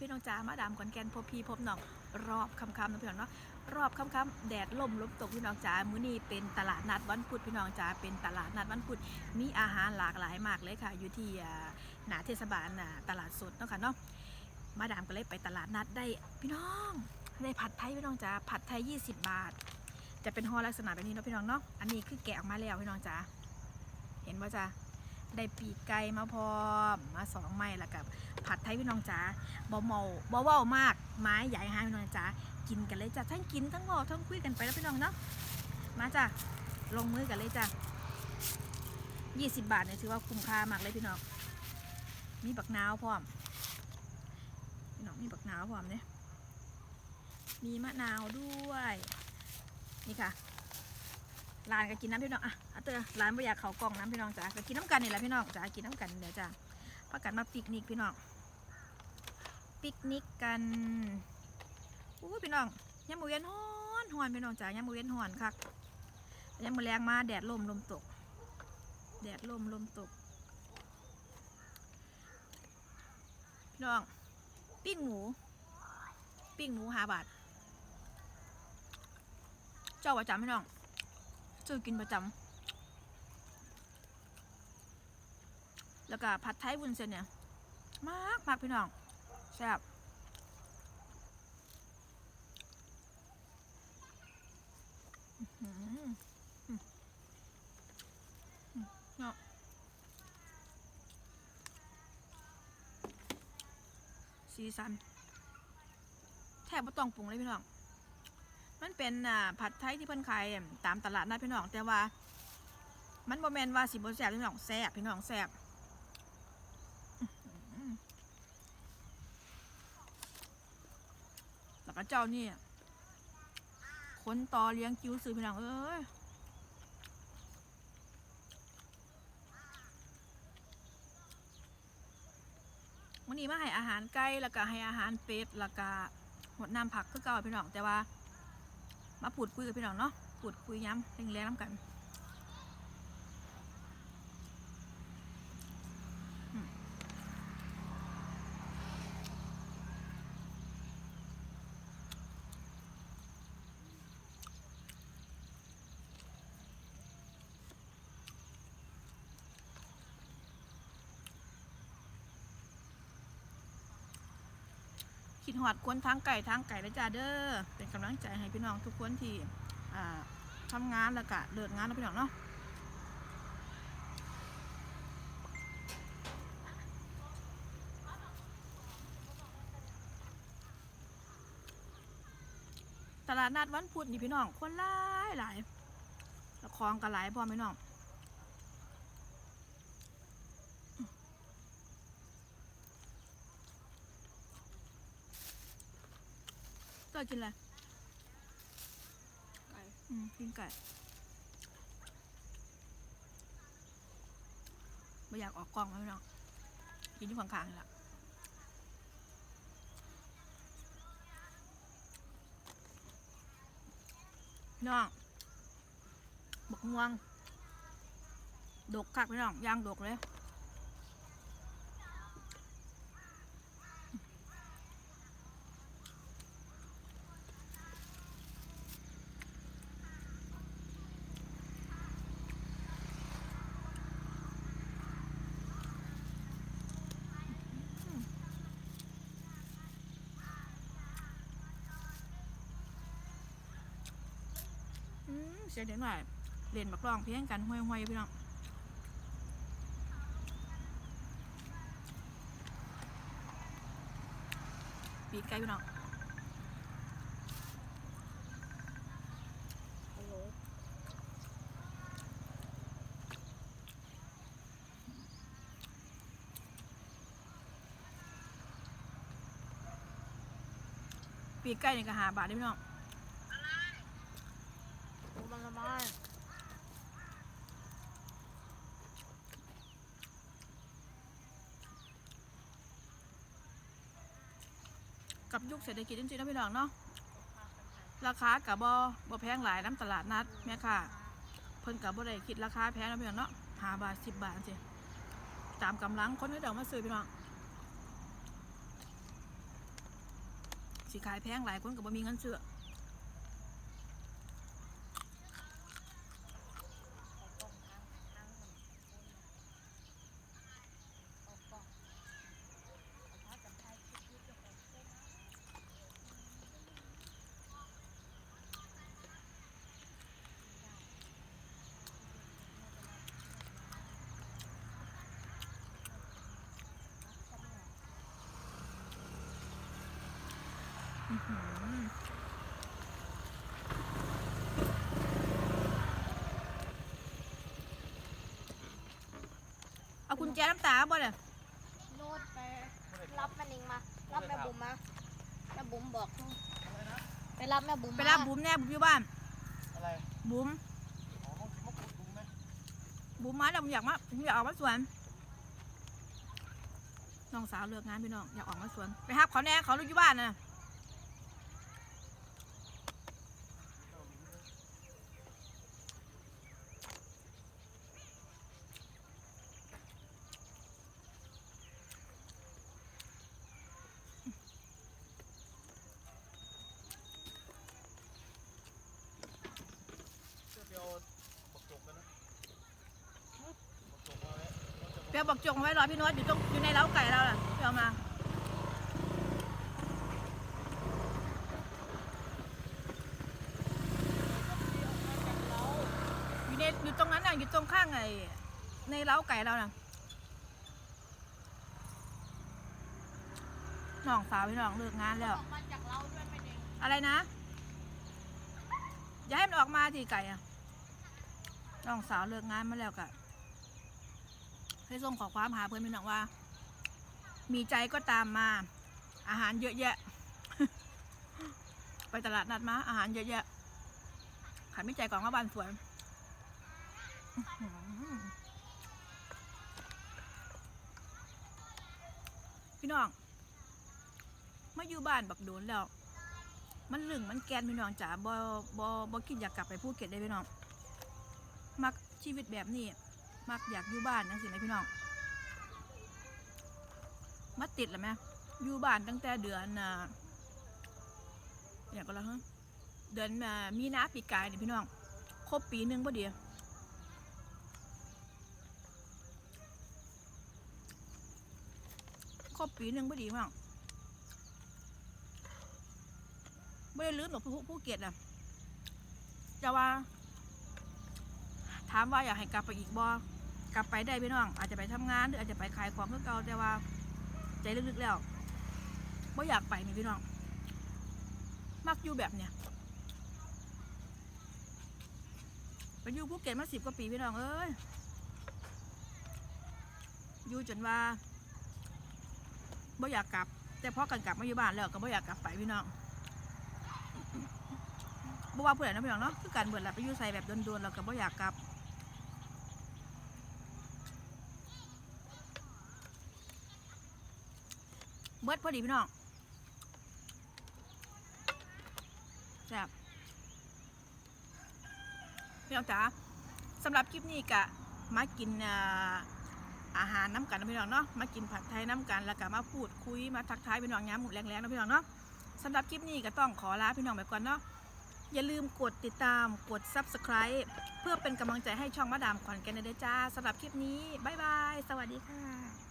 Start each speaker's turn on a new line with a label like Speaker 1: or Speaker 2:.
Speaker 1: พี่น้องจ๋ามาดามขอนแก่นพบพี่พบน้องรอบค่ำนะพี่น้องเนาะรอบค่ำแดดล่มลมตกพี่น้องจ๋ามื้อนี้เป็นตลาดนัดวันพุธพี่น้องจ๋าเป็นตลาดนัดวันพุธมีอาหารหลากหลายมากเลยค่ะอยู่ที่หนาเทศบาลน่ะตลาดสดเนาะค่ะเนาะมาดามก็เลยไปตลาดนัดได้พี่น้องได้ผัดไทยพี่น้องจ๋าผัดไทย 20 บาท จะเป็นห่อลักษณะแบบนี้เนาะพี่น้องเนาะอันนี้คือแกะออกมาแล้วพี่น้องจ๋าเห็นว่าจ้า ได้ปีกไก่มาพร้อมมาสองไม้แล้วกับผัดไทยพี่น้องจ๋าบ่เมาบ่เว้ามากไม้ใหญ่หาพี่น้องจ๋ากินกันเลยจ้ะทั้งกินทั้งเว้าทั้งคุยกันไปแล้วพี่น้องเนาะมาจ้ะลงมือกันเลยจ้ะ20บาทเนี่ยถือว่าคุ้มค่ามากเลยพี่น้องมีบักนาวพร้อมพี่น้องมีบักนาวพร้อมเนี่ยมีมะนาวด้วยนี่ค่ะ ร้านก็กินน้ำพี่น้องอะเอาเตอร้านไม่อยากเขากล่องน้ำพี่น้องจ๋าก็กินน้ำกันนี่แหละพี่น้องจ๋ากินน้ำกันเดี๋ยวจ้ะพากันมาปิกนิกพี่น้องปิกนิกกันอู้พี่น้องยามมือเย็นฮอนฮอนพี่น้องจ๋ายามมือเย็นฮอนคักยามมือแรงมาแดดลมลมตก แดดลมลมตกพี่น้องปิ้งหมูปิ้งหมูหาบาทเจ้าประจำพี่น้อง ซื้อกินประจำแล้วก็ผัดไทยวุ้นเส้นเนี่ย มากมากพี่น้องแซ่บเนาะสีสันแทบไม่ต้องปรุงเลยพี่น้อง มันเป็นอ่าผัดไทยที่เพิ่นขายตามตลาดนัดพี่น้องแต่ว่า มันบ่แมนว่าสิบ่แซ่บพี่น้องแซ่บพี่น้องแซ่บแล้วก็เจ้านี่คนต่อเลี้ยงกิ้วซื้อพี่น้องเอ้ยวันนี้มาให้อาหารไก่แล้วก็ให้อาหารเป็ดแล้วก็หดน้ำผักคือเก่าพี่น้องแต่ว่า มาพูดคุยกับพี่น้องเนาะพูดคุยย้ำแรงๆน้ำกัน คิดหอดคนทางไก่ทางไก่แล้วจ้าเด้อเป็นกำลังใจให้พี่น้องทุกคนที่อ่าทำงานแล้วก็เลิกงานแล้วพี่น้องเนาะตลาดนัดวันพุธนี่พี่น้องคนหลายหลายล้วของก็หลายพร้อพี่น้อง เจ้ากินอะไร
Speaker 2: ไก่
Speaker 1: อืมกินไก่ไม่อยากออกกล้องแล้วพี่น้องกินที่ข้างๆนี่แหละพี่น้องบักม่วงดกคักพี่น้องย่างดกเลย เสียเดี๋ยวหน่อยเล่นบักร้องเพียงกันห้วยๆพี่น้องปีกไก่พี่น้องปีกไก่นี่ก็หาบาทเด้พี่น้อง
Speaker 2: โอ้มันสบาย
Speaker 1: กับยุคเศรษฐกิจจริงๆนะพี่น้องเนาะราคากับบบ่แพงหลายน้ำตลาดนัดแม่ค่ะ เพิ่นกับบอได้คิดราคาแพงนะพี่น้องเนาะหาบาทสิบบาทสิตามกำลังคนที่เดามาซื้อพี่น้องสิขายแพงหลายคนกับ่มีเงินซื้อ เอากุญแจน้ำตาบ่เนี่ย
Speaker 2: โนดไปรับแม่นิงมา รับแม่บุ๋มมาแม่บุ๋มบอกไปรับแม่บุ๋ม
Speaker 1: ไปรับบุ๋มแน่บุ๋มอยู่บ้าน
Speaker 3: อะไร
Speaker 1: บุ๋ม
Speaker 3: อ๋อมะกรูดถุงไหม
Speaker 1: บุ๋มมาแล้วผมอยากมาผมอยากออกมาสวนน้องสาวเลิกงานพี่น้องอยากออกมาสวนไปฮับเขาแน่เขาลูกอยู่บ้านน่ะ เปียบอกจงไว้รอพี่โน้ตอยู่ตรงอยู่ในเล้าไก่เราน่ะเปียมาอยู่ในอยู่ตรงนั้นน่ะอยู่ตรงข้างไอ้ในเล้าไก่เราน่ะน้องสาวพี่น้องเลิกงานแล้ว
Speaker 2: ออกมาจากเราด้วยแม่นิง
Speaker 1: อะไรนะ อย่าให้มันออกมาทีไก่อะน้องสาวเลิกงานมาแล้วกะ ให้ส่งขอความหาเพื่อนพี่น้องว่า มีใจก็ตามมา อาหารเยอะแยะ ไปตลาดนัดมา อาหารเยอะแยะขายไม่ใจก่อนว่าบ้านสวยพี่น้องมาอยู่บ้านบักโดนแล้ว มันลึงมันแกนพี่น้องจ๋าบอบอบอคิดอยากกลับไปภูดเก็ตได้พี่น้อง มักชีวิตแบบนี้ มักอยากอยู่บ้านจังสิไหมพี่น้องมาติดแล้วไหมอยู่บ้านตั้งแต่เดือนอ่าอย่างก็แล้วฮะเดือนมีนาปีกายนี่พี่น้องครบปีหนึ่งพอดีครบปีหนึ่งพอดีพี่น้องไม่ได้ลืมหรอกผู้ผู้เกียรตินะจะว่า ถามว่าอยากให้กลับไปอีกบ่กลับไปได้พี่น้อง อาจจะไปทำงานหรืออาจจะไปขายของเพื่อเก่าแต่ว่า ใจลึกๆแล้วไม่อยากไปนี่พี่น้อง มักอยู่แบบเนี้ยไปอยู่ภูเก็ตมาสิบกว่าปีพี่น้องเอ้ยอยู่จนว่าไม่อยากกลับ แต่พอกันกลับมาอยู่บ้านแล้วก็ไม่อยากกลับไปพี่น้องบ่ว่าผู้ใดเนะพี่น้องเนาะคือการเบิดแหละไปอยู่ใส่แบบโดนๆเราก็บ่อยากกลับ บิดพอดีพี่น้องแซ่บพี่น้องจ๋าสำหรับคลิปนี้กะมากินอาหารน้ำกันนะพี่น้องเนาะมากินผัดไทยน้ำกันแล้วก็มาพูดคุยมาทักทายพี่น้องย้ำหมดแรงๆนะพี่น้องเนาะสำหรับคลิปนี้ก็ต้องขอลาพี่น้องไปก่อนเนาะอย่าลืมกดติดตามกด Subscribe เพื่อเป็นกำลังใจให้ช่องมาดามขอนแก่นด้วยจ้าสำหรับคลิปนี้ บ๊ายบาย สวัสดีค่ะ